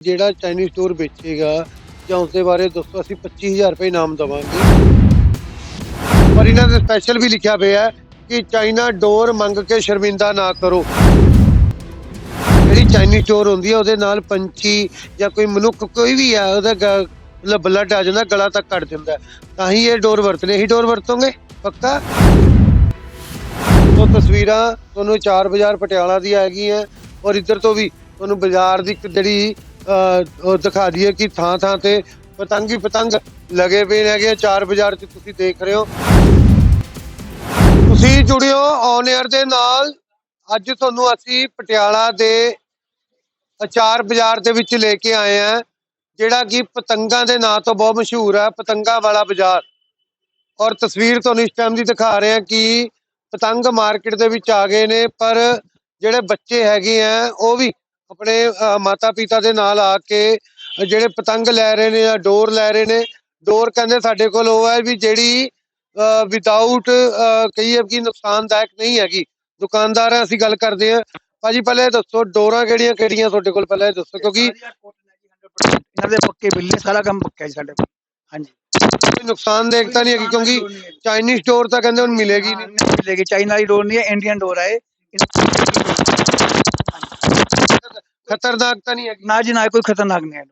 ਜਿਹੜਾ Chinese store ਵੇਚੇਗਾ, ਜਾਂ ਉਸਦੇ ਬਾਰੇ ਦੱਸੋ, ਅਸੀਂ 25000 ਰੁਪਏ ਇਨਾਮ ਦੇਵਾਂਗੇ। ਪਰ ਇਹਨਾਂ ਦੇ ਸਪੈਸ਼ਲ ਵੀ ਲਿਖਿਆ ਪਿਆ ਹੈ ਕਿ ਚਾਈਨਾ ਡੋਰ ਮੰਗ ਕੇ ਸ਼ਰਮਿੰਦਾ ਨਾ ਕਰੋ। ਜਿਹੜੀ ਚਾਈਨੀਜ਼ ਡੋਰ ਹੁੰਦੀ ਹੈ, ਉਹਦੇ ਨਾਲ ਪੰਛੀ ਜਾਂ ਕੋਈ ਮਨੁੱਖ ਕੋਈ ਵੀ ਆ ਉਹਦਾ ਗ- ਮਤਲਬ ਬਲੱਡ ਆ ਜਾਂਦਾ, ਗਲਾ ਤੱਕ ਕੱਟ ਦਿੰਦਾ ਹੈ। ਤਾਂ ਹੀ ਇਹ ਡੋਰ ਵਰਤਨੇ ਹੀ ਡੋਰ ਵਰਤੋਂਗੇ? ਪੱਕਾ? ਉਹ ਤਸਵੀਰਾਂ ਤੁਹਾਨੂੰ ਚਾਰ ਬਾਜ਼ਾਰ ਪਟਿਆਲਾ ਦੀ ਹੈਗੀਆਂ ਔਰ ਇੱਧਰ ਤੋਂ ਵੀ ਤੁਹਾਨੂੰ ਬਾਜ਼ਾਰ ਦੀ ਇੱਕ ਜਿਹੜੀ ਦਿਖਾ ਦਈਏ ਕਿ ਥਾਂ ਥਾਂ ਤੇ ਪਤੰਗ ਹੀ ਪਤੰਗ ਲਗੇ ਪਏ ਹੈਗੇ। ਚਾਰ ਬਾਜ਼ਾਰ 'ਚ ਤੁਸੀਂ ਦੇਖ ਰਹੇ ਹੋ। ਤੁਸੀਂ ਜੁੜਿਓ ਔਨ 에ਅਰ ਦੇ ਨਾਲ। ਅੱਜ ਤੁਹਾਨੂੰ ਅਸੀਂ ਪਟਿਆਲਾ ਦੇ ਅਚਾਰ ਬਾਜ਼ਾਰ ਦੇ ਵਿੱਚ ਲੈ ਕੇ ਆਏ ਆ ਜਿਹੜਾ ਕਿ ਪਤੰਗਾਂ ਦੇ ਨਾਂ ਤੋਂ ਬਹੁਤ ਮਸ਼ਹੂਰ ਹੈ, ਪਤੰਗਾਂ ਵਾਲਾ ਬਾਜ਼ਾਰ। ਔਰ ਤਸਵੀਰ ਤੁਹਾਨੂੰ ਇਸ ਟਾਈਮ ਦੀ ਦਿਖਾ ਰਹੇ ਆ ਕਿ ਪਤੰਗ ਮਾਰਕੀਟ ਦੇ ਵਿੱਚ ਆ ਗਏ ਨੇ, ਪਰ ਜਿਹੜੇ ਬੱਚੇ ਹੈਗੇ ਆ, ਉਹ ਵੀ ਆਪਣੇ ਮਾਤਾ ਪਿਤਾ ਦੇ ਨਾਲ ਆ ਕੇ ਜਿਹੜੇ ਪਤੰਗ ਲੈ ਰਹੇ ਨੇ ਜਾਂ ਡੋਰ ਲੈ ਰਹੇ ਨੇ ਡੋਰ ਕਹਿੰਦੇ ਸਾਡੇ ਕੋਲ ਉਹ ਹੈ ਵੀ ਜਿਹੜੀ ਵਿਦਆਊਟ ਕਹੀਏ ਕਿ ਨੁਕਸਾਨਦਾਇਕ ਨਹੀਂ ਹੈਗੀ। ਦੁਕਾਨਦਾਰ ਆ, ਅਸੀਂ ਗੱਲ ਕਰਦੇ ਆ ਭਾਜੀ ਪਹਿਲੇ ਦੱਸੋ ਡੋਰਾਂ ਕਿਹੜੀਆਂ ਕਿਹੜੀਆਂ ਤੁਹਾਡੇ ਕੋਲ ਪਹਿਲਾਂ ਦੱਸੋ ਕਿਉਂਕਿ ਇਹਨਾਂ ਦੇ ਪੱਕੇ ਬਿੱਲ ਨੇ ਸਾਰਾ ਕੰਮ ਪੱਕਾ ਜੀ ਸਾਡੇ ਕੋਲ। ਹਾਂਜੀ। ਕੋਈ ਨੁਕਸਾਨਦਾਇਕ ਤਾਂ ਨਹੀਂ ਹੈਗੀ ਕਿਉਂਕਿ ਚਾਈਨੀਜ਼ ਡੋਰ ਤਾਂ ਕਹਿੰਦੇ ਹੁਣ ਮਿਲੇਗੀ ਨਹੀਂ। ਮਿਲੇਗੀ। ਚਾਈਨਾ ਦੀ ਡੋਰ ਨਹੀਂ ਹੈ ਇੰਡੀਅਨ ਡੋਰ ਹੈ। ਖਤਰਨਾਕ ਤਾਂ ਨਹੀਂ ਹੈਗੀ? ਨਾ ਜੀ ਨਾ ਕੋਈ ਖਤਰਨਾਕ ਨਹੀਂ ਹੈ।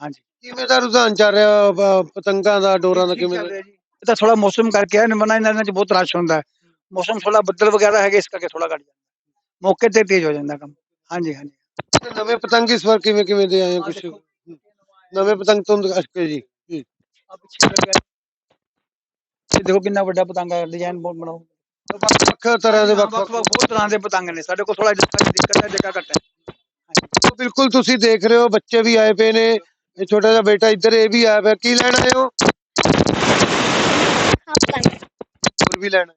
ਹਾਂਜੀ। ਕਿਵੇਂ ਦਾ ਰੁਝਾਨ ਚੱਲ ਰਿਹਾ ਪ- ਪਤੰਗਾਂ ਦਾ ਡੋਰਾਂ ਦਾ ਕਿਵੇਂ ਚੱਲ ਦਾ? ਰਿਹਾ ਜੀ। ਇਹ ਤਾਂ ਥੋੜਾ ਮੌਸਮ ਕਰਕੇ ਹੈ ਨਿਮਨਾ ਇਹਨਾਂ ਚ ਬਹੁਤ ਰਸ਼ ਹੁੰਦਾ। ਹੈ ਮੌਸਮ ਥੋੜਾ ਬੱਦਲ ਵਗੈਰਾ ਹੈਗੇ ਇਸ ਕਰਕੇ ਥੋੜਾ ਘਟ ਜਾਂਦਾ। ਮੌਕੇ ਤੇ ਤੇਜ਼ ਹੋ ਜਾਂਦਾ ਕੰਮ। ਹਾਂਜੀ ਹਾਂਜੀ। ਤੇ ਨਵੇਂ ਪਤੰਗ ਇਸ ਵਾਰ ਕਿਵੇਂ ਕਿਵੇਂ ਦੇ ਆਏ ਕੁਝ ਨਵੇਂ ਪਤੰਗ ਤੋਂ ਅਸ਼ਕੇ ਜੀ ਜੀ। ਆ ਪਿੱਛੇ ਲੱਗਿਆ ਇਹ ਦੇਖੋ ਕਿੰਨਾ ਵੱਡਾ ਪਤੰਗ ਹੈ ਡਿਜ਼ਾਈਨ ਬਹੁਤ ਬਣਾਓ। ਵੱਖ ਵੱਖ ਤਰ੍ਹਾਂ ਦੇ ਵੱਖ ਵੱਖ ਵੱਖ ਵੱਖ ਬਹੁਤ ਤਰ੍ਹਾਂ ਦੇ ਪਤੰਗ ਨੇ। ਸਾਡੇ ਕੋਲ ਥੋੜਾ ਜਿਹਾ ਦਿੱਕਤ ਹੈ ਜਗ੍ਹਾ ਘੱਟ ਹੈ। ਬਿਲਕੁਲ ਤੁਸੀਂ ਦੇਖ ਰਹੇ ਹੋ ਬੱਚੇ ਵੀ ਆਏ ਪਏ ਨੇ ਇਹ ਛੋਟਾ ਜਿਹਾ ਬੇਟਾ ਇੱਧਰ ਇਹ ਵੀ ਆਇਆ ਪਿਆ ਕੀ ਲੈਣ ਆਏ ਹੋ? ਹੋਰ ਵੀ ਲੈਣਾ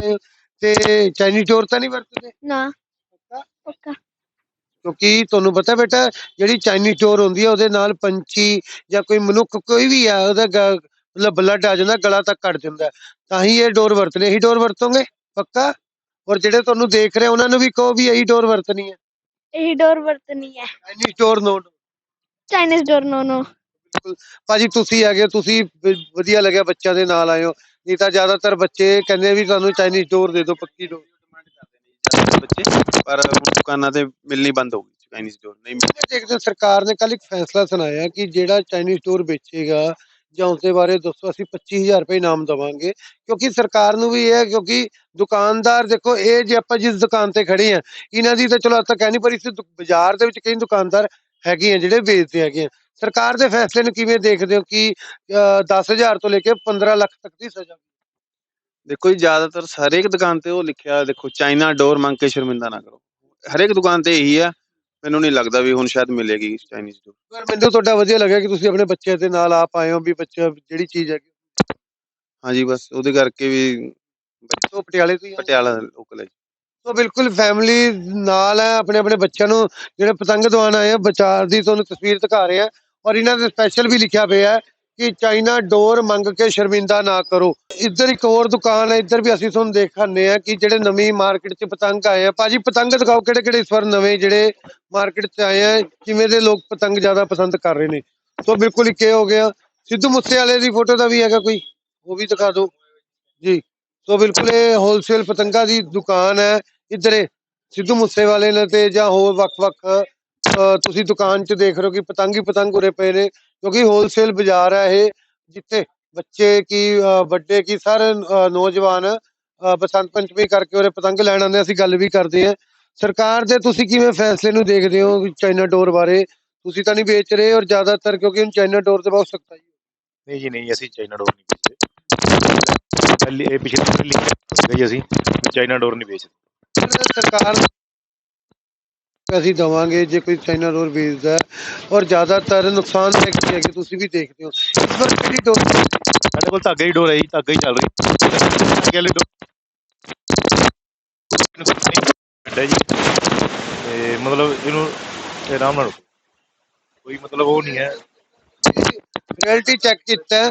ਤੇ- ਤੇ ਚਾਈਨੀਜ਼ ਡੋਰ ਤਾਂ ਨਹੀਂ ਵਰਤਦੇ? ਨਾ। ਪੱਕਾ? ਕਿਉਂਕਿ ਤੁਹਾਨੂੰ ਪਤਾ ਬੇਟਾ ਜਿਹੜੀ ਚਾਈਨੀਜ਼ ਡੋਰ ਹੁੰਦੀ ਹੈ ਉਹਦੇ ਨਾਲ ਪੰਛੀ ਜਾਂ ਕੋਈ ਮਨੁੱਖ ਕੋਈ ਵੀ ਆ ਉਹਦਾ ਗ- ਮਤਲਬ ਬਲੱਡ ਆ ਜਾਂਦਾ ਗਲਾ ਤੱਕ ਕੱਟ ਜਾਂਦਾ ਹੈ। ਤਾਂ ਹੀ ਇਹ ਡੋਰ ਵਰਤਨੇ ਇਹੀ ਡੋਰ ਵਰਤੋਗੇ? ਪੱਕਾ? ਔਰ ਜਿਹੜੇ ਤੁਹਾਨੂੰ ਦੇਖ ਰਹੇ ਉਹਨਾਂ ਨੂੰ ਵੀ ਕਹੋ ਵੀ ਇਹੀ ਡੋਰ ਵਰਤਣੀ ਹੈ ਇਹੀ ਡੋਰ ਵਰਤਣੀ ਹੈ। ਚਾਈਨੀਜ਼ ਡੋਰ ਨੋ ਚਾਈਨੀਜ਼ ਡੋਰ ਨੋ ਨੋ ਭਾਜੀ ਤੁਸੀਂ ਹੈਗੇ ਹੋ, ਤੁਸੀਂ ਵ- ਵਧੀਆ ਲੱਗਿਆ ਬੱਚਿਆਂ ਦੇ ਨਾਲ ਆਏ ਹੋ ਨਹੀਂ ਤਾਂ ਜ਼ਿਆਦਾਤਰ ਬੱਚੇ ਕਹਿੰਦੇ ਵੀ ਤੁਹਾਨੂੰ ਚਾਈਨੀਜ਼ ਡੋਰ ਦੇ ਦਿਓ ਪੱਕੀ ਡੋਰ ਜ਼ਿਆਦਾਤਰ ਬੱਚੇ ਪਰ ਹੁਣ ਦੁਕਾਨਾਂ ਤੇ ਮਿਲਣੀ ਬੰਦ ਹੋ ਗਈ ਚਾਈਨੀਜ਼ ਡੋਰ ਨਹੀਂ ਮਿਲ- ਦੇਖਦੇ ਹੋ ਸਰਕਾਰ ਨੇ ਕੱਲ ਇੱਕ ਫੈਸਲਾ ਸੁਣਾਇਆ ਕਿ ਜਿਹੜਾ ਚਾਈਨੀਜ਼ ਸਟੋਰ ਵੇਚੇਗਾ ਜਾਂ ਉਸ ਦੇ ਬਾਰੇ ਦੱਸੋ ਅਸੀਂ 25000 ਰੁਪਏ ਇਨਾਮ ਦੇਵਾਂਗੇ। ਕਿਉਂਕਿ ਸਰਕਾਰ ਨੂੰ ਵੀ ਇਹ ਹੈ ਕਿਉਂਕਿ ਦੁਕਾਨਦਾਰ ਦੇਖੋ ਇਹ ਜੇ ਆਪਾਂ ਜਿਸ ਦੁਕਾਨ ਤੇ ਖੜੇ ਆ ਇਹਨਾਂ ਦੀ ਤਾਂ ਚਲੋ ਅੱਜ ਤੱਕ ਪਰ ਇਸ ਬਾਜ਼ਾਰ ਦੇ ਵਿੱਚ ਕਈ ਦੁਕਾਨਦਾਰ ਹੈਗੇ ਆ ਜਿਹੜੇ ਵੇਚਦੇ ਹੈਗੇ ਆ। ਸਰਕਾਰ ਦੇ ਫੈਸਲੇ ਨੂੰ ਕਿਵੇਂ ਦੇਖਦੇ ਹੋ ਕਿ ਅਹ, 10000 ਤੋਂ ਲੈ ਕੇ 15 ਲੱਖ ਤੱਕ ਦੀ ਸਜ਼ਾ? ਦੇਖੋ ਜੀ ਜ਼ਿਆਦਾਤਰ ਹਰੇਕ ਦੁਕਾਨ ਤੇ ਉਹ ਲਿਖਿਆ ਦੇਖੋ ਚਾਈਨਾ ਡੋਰ ਮੰਗ ਕੇ ਸ਼ਰਮਿੰਦਾ ਨਾ ਕਰੋ। ਹਰੇਕ ਦੁਕਾਨ ਤੇ ਇਹੀ ਆ ਮੈਨੂੰ ਨਹੀਂ ਲੱਗਦਾ ਵੀ ਹੁਣ ਸ਼ਾਇਦ ਮਿਲੇਗੀ ਚਾਈਨੀਜ਼ ਡੋਰ ਪਰ ਮੈਨੂੰ ਤੁਹਾਡਾ ਵਧੀਆ ਲੱਗਿਆ ਕਿ ਤੁਸੀਂ ਆਪਣੇ ਬੱਚੇ ਦੇ ਨਾਲ ਆਪ ਆਏ ਹੋ ਵੀ ਬੱਚਾ ਜਿਹੜੀ ਚੀਜ਼ ਹੈਗੀ ਹਾਂਜੀ ਬਸ ਉਹਦੇ ਕਰਕੇ ਵੀ ਉਹ ਪਟਿਆਲੇ ਤੋਂ ਹੀ ਹੋ। ਪਟਿਆਲਾ ਲੋਕਲ ਹੈ ਜੀ। ਸੋ ਬਿਲਕੁਲ ਫੈਮਿਲੀ ਨਾਲ ਹੈ ਆਪਣੇ ਆਪਣੇ ਬੱਚਿਆਂ ਨੂੰ ਜਿਹੜੇ ਪਤੰਗ ਦਵਾਉਣ ਆਏ ਆ ਵਿਚਾਰ ਦੀ ਤੁਹਾਨੂੰ ਤਸਵੀਰ ਦਿਖਾ ਰਹੇ ਆ ਔਰ ਇਹਨਾਂ ਦੇ ਸਪੈਸ਼ਲ ਵੀ ਲਿਖਿਆ ਪਿਆ ਹੈ ਕਿ ਚਾਈਨਾ ਡੋਰ ਮੰਗ ਕੇ ਸ਼ਰਮਿੰਦਾ ਨਾ ਕਰੋ। ਇੱਧਰ ਇੱਕ ਹੋਰ ਦੁਕਾਨ ਹੈ, ਇੱਧਰ ਵੀ ਅਸੀਂ ਤੁਹਾਨੂੰ ਦਿਖਾਉਂਦੇ ਆ ਕਿ ਜਿਹੜੇ ਨਵੀਂ ਮਾਰਕੀਟ 'ਚ ਪਤੰਗ ਆਏ ਆ। ਭਾਜੀ, ਪਤੰਗ ਦਿਖਾਓ ਕਿਹੜੇ ਕਿਹੜੇ ਇਸ ਵਾਰ ਨਵੇਂ ਜਿਹੜੇ ਮਾਰਕੀਟ 'ਚ ਆਏ ਆ, ਕਿਵੇਂ ਦੇ ਲੋਕ ਪਤੰਗ ਜ਼ਿਆਦਾ ਪਸੰਦ ਕਰ ਰਹੇ ਨੇ। ਸੋ ਬਿਲਕੁਲ ਇੱਕ ਇਹ ਹੋ ਗਿਆ। ਸਿੱਧੂ ਮੂਸੇ ਵਾਲੇ ਦੀ ਫੋਟੋ ਦਾ ਵੀ ਹੈਗਾ ਕੋਈ? ਉਹ ਵੀ ਦਿਖਾ ਦਿਓ। ਜੀ। ਸੋ ਬਿਲਕੁਲ ਇਹ ਹੋਲਸੇਲ ਪਤੰਗਾਂ ਦੀ ਦੁਕਾਨ ਹੈ। ਇੱਧਰ ਇਹ ਸਿੱਧੂ ਮੂਸੇਵਾਲੇ ਨੇ ਤੇ ਜਾਂ ਹੋਰ ਵੱਖ-ਵੱਖ ਤੁਸੀਂ ਦੁਕਾਨ 'ਚ ਦੇਖ ਰਹੇ ਹੋ ਕਿ ਪਤੰਗ ਹੀ ਪਤੰਗ ਉਰੇ ਪਏ ਨੇ ਕਿਉਂਕਿ ਹੋਲਸੇਲ ਬਾਜ਼ਾਰ ਹੈ ਇਹ ਜਿੱਥੇ ਬੱਚੇ ਕੀ ਵੱਡੇ ਕੀ ਸਾਰੇ ਨੌਜਵਾਨ ਬਸੰਤ ਪੰਚਮੀ ਕਰਕੇ ਉਰੇ ਪਤੰਗ ਲੈਣ ਆਉਂਦੇ ਆ। ਅਸੀਂ ਗੱਲ ਵੀ ਕਰਦੇ ਹਾਂ। ਸਰਕਾਰ ਦੇ ਤੁਸੀਂ ਕਿਵੇਂ ਫੈਸਲੇ ਨੂੰ ਦੇਖਦੇ ਹੋ ਚਾਈਨਾ ਡੋਰ ਬਾਰੇ? ਤੁਸੀਂ ਤਾਂ ਨਹੀਂ ਵੇਚ ਰਹੇ ਔਰ ਜ਼ਿਆਦਾਤਰ ਕਿਉਂਕਿ ਹੁਣ ਚਾਈਨਾ ਡੋਰ ਤੇ ਬਹੁਤ ਸਖਤਾਈ ਨਹੀਂ ਜੀ ਨਹੀਂ ਅਸੀਂ ਚਾਈਨਾ ਡੋਰ ਨਹੀਂ ਵੇਚਦੇ। ਪਹਿਲੀ ਇਹ ਪਿਛਲੀ ਪਹਿਲੀ ਅਸੀਂ ਚਾਈਨਾ ਡੋਰ ਨਹੀਂ ਵੇਚਦੇ। ਸਰਕਾਰ ਅਸੀਂ ਦਵਾਂਗੇ ਜੇ ਕੋਈ ਚਾਈਨਾ ਡੋਰ ਵੇਚਦਾ ਹੈ। ਔਰ ਜ਼ਿਆਦਾਤਰ ਨੁਕਸਾਨ ਹੈ ਕੀ ਹੈ ਕਿ ਤੁਸੀਂ ਵੀ ਦੇਖਦੇ ਹੋ। ਇਸ ਵਾਰ ਕਿਹੜੀ ਡੋਰ ਸਾਡੇ ਕੋਲ ਧਾਗਾ ਹੀ ਡੋਰ ਹੈ ਜੀ ਧਾਗਾ ਹੀ ਚੱਲ ਰਹੀ ਧਾਗੇ ਵਾਲੀ ਡੋਰ ਹੈ ਜੀ। ਤੇ ਮਤਲਬ ਇਹਨੂੰ ਇਹ ਆਰਾਮ ਨਾਲ। ਕੋਈ ਮਤਲਬ ਉਹ ਨਹੀਂ ਹੈ। ਰਿਐਲਿਟੀ ਚੈੱਕ ਕੀਤਾ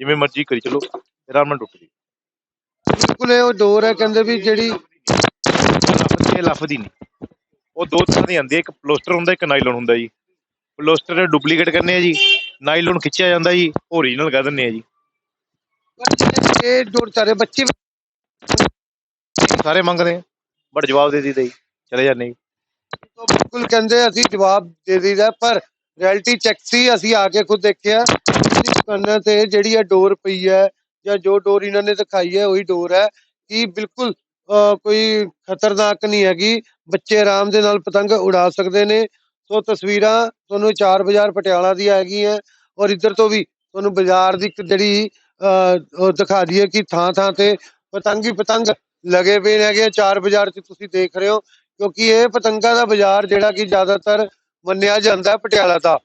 ਜਿਵੇਂ ਮਰਜ਼ੀ ਕਰੀ ਚਲੋ ਆਰਾਮ ਨਾਲ ਟੁੱਟ ਗਈ ਬਿਲਕੁਲ ਇਹ ਉਹ ਡੋਰ ਹੈ ਕਹਿੰਦੇ ਵੀ ਜਿਹੜੀ ਲੱਫਦੀ ਹੈ ਲੱਫਦੀ ਨਹੀਂ ਉਹ ਦੋ ਤਰ੍ਹਾਂ ਦੀ ਆਉਂਦੀ ਹੈ ਇੱਕ ਪਲੋਸਟਰ ਹੁੰਦਾ ਇੱਕ ਨਾਈਲਨ ਹੁੰਦਾ ਜੀ। ਪਲੋਸਟਰ ਡੁਪਲੀਕੇਟ ਕਰਨੇ ਆ ਜੀ ਨਾਈਲਨ ਖਿੱਚਿਆ ਜਾਂਦਾ ਜੀ ਓਰੀਜਨਲ ਕਹਿ ਦਿੰਦੇ ਆ ਜੀ। ਇਹ ਬੱਚੇ ਸਾਰੇ ਮੰਗਦੇ ਆ ਬਟ ਜਵਾਬ ਦੇ ਦਿੱਤਾ ਜੀ ਚਲੇ ਜਾਂਦੇ ਜੀ। ਤੋਂ ਬਿਲਕੁਲ ਕਹਿੰਦੇ ਅਸੀਂ ਜਵਾਬ ਦੇ ਦਈਦਾ ਪਰ ਰਿਐਲਿਟੀ ਚੈੱਕ ਸੀ ਅਸੀਂ ਆ ਕੇ ਖੁਦ ਦੇਖਿਆ। ਦੁਕਾਨਾਂ ਤੇ ਜਿਹੜੀ ਇਹ ਡੋਰ ਪਈ ਹੈ ਜਾਂ ਜੋ ਡੋਰ ਇਹਨਾਂ ਨੇ ਦਿਖਾਈ ਹੈ ਉਹੀ ਡੋਰ ਹੈ। ਕਿ ਬਿਲਕੁਲ ਕੋਈ ਖਤਰਨਾਕ ਨਹੀਂ ਹੈਗੀ। ਬੱਚੇ ਆਰਾਮ ਦੇ ਨਾਲ ਪਤੰਗ ਉਡਾ ਸਕਦੇ ਨੇ। ਸੋ ਤਸਵੀਰਾਂ ਤੁਹਾਨੂੰ ਚਾਰ ਬਾਜ਼ਾਰ ਪਟਿਆਲਾ ਦੀ ਹੈਗੀਆਂ। ਔਰ ਇੱਧਰ ਤੋਂ ਵੀ ਤੁਹਾਨੂੰ ਬਾਜ਼ਾਰ ਦੀ ਜਿਹੜੀ ਦਿਖਾ ਦਈਏ ਕਿ ਥਾਂ ਥਾਂ ਤੇ ਪਤੰਗ ਹੀ ਪਤੰਗ ਲਗੇ ਪਏ ਹੈਗੇ ਆ। ਚਾਰ ਬਾਜ਼ਾਰ 'ਚ ਤੁਸੀਂ ਦੇਖ ਰਹੇ ਹੋ ਕਿਉਂਕਿ ਇਹ ਪਤੰਗਾਂ ਦਾ ਬਾਜ਼ਾਰ ਜਿਹੜਾ ਕਿ ਜ਼ਿਆਦਾਤਰ ਮੰਨਿਆ ਜਾਂਦਾ ਹੈ ਪਟਿਆਲਾ ਦਾ।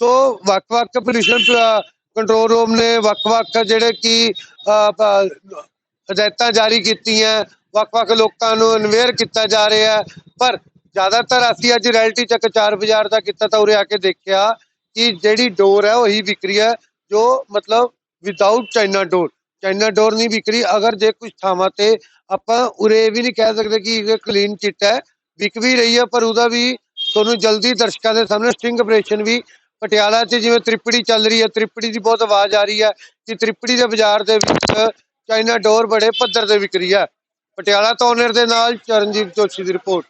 ਸੋ ਵੱਖ-ਵੱਖ ਪੋਲੂਸ਼ਨ ਕੰਟਰੋਲ ਰੂਮ ਨੇ। ਵੱਖ-ਵੱਖ ਜਿਹੜੇ ਕਿ ਅਹ, ਹਦਾਇਤਾਂ ਜਾਰੀ ਕੀਤੀਆਂ। ਵੱਖ-ਵੱਖ ਲੋਕਾਂ ਨੂੰ ਅਨਵੇਅਰ ਕੀਤਾ ਜਾ ਰਿਹਾ ਹੈ। ਪਰ ਜ਼ਿਆਦਾਤਰ ਅਸੀਂ ਅੱਜ ਰੈਲਟੀ ਚੱਕ ਚਾਰ ਬਾਜ਼ਾਰ ਦਾ ਕੀਤਾ ਤਾਂ ਉਰੇ ਆ ਕੇ ਦੇਖਿਆ ਕਿ ਜਿਹੜੀ ਡੋਰ ਹੈ ਉਹੀ ਵਿਕਰੀ ਹੈ, ਜੋ ਮਤਲਬ ਵਿਦਆਊਟ ਚਾਈਨਾ ਡੋਰ ਚਾਈਨਾ ਡੋਰ ਨਹੀਂ ਵਿਕਰੀ, ਅਗਰ ਜੇ ਕੁਝ ਥਾਵਾਂ ਤੇ ਆਪਾਂ ਉਰੇ ਇਹ ਵੀ ਨਹੀਂ ਕਹਿ ਸਕਦੇ ਕਿ ਇਹ ਕਲੀਨ ਚਿੱਟ ਹੈ, ਵਿਕ ਵੀ ਰਹੀ ਹੈ, ਪਰ ਉਹਦਾ ਵੀ ਤੁਹਾਨੂੰ ਜਲਦੀ ਦਰਸ਼ਕਾਂ ਦੇ ਸਾਹਮਣੇ ਸਟਿੰਗ ਆਪਰੇਸ਼ਨ ਵੀ ਪਟਿਆਲਾ 'ਚ ਜਿਵੇਂ ਤ੍ਰਿਪੜੀ ਚੱਲ ਰਹੀ ਹੈ, ਤ੍ਰਿਪੜੀ ਦੀ ਬਹੁਤ ਆਵਾਜ਼ ਆ ਰਹੀ ਹੈ ਕਿ ਤ੍ਰਿਪੜੀ ਦੇ ਬਾਜ਼ਾਰ ਦੇ ਵਿੱਚ ਚਾਈਨਾ ਡੋਰ ਬੜੇ ਪੱਧਰ ਤੇ ਵਿਕ ਰਹੀ ਹੈ। ਪਟਿਆਲਾ ਤੋਂ ਓਨਰ ਦੇ ਨਾਲ ਚਰਨਜੀਤ ਜੋਸ਼ੀ ਦੀ ਰਿਪੋਰਟ।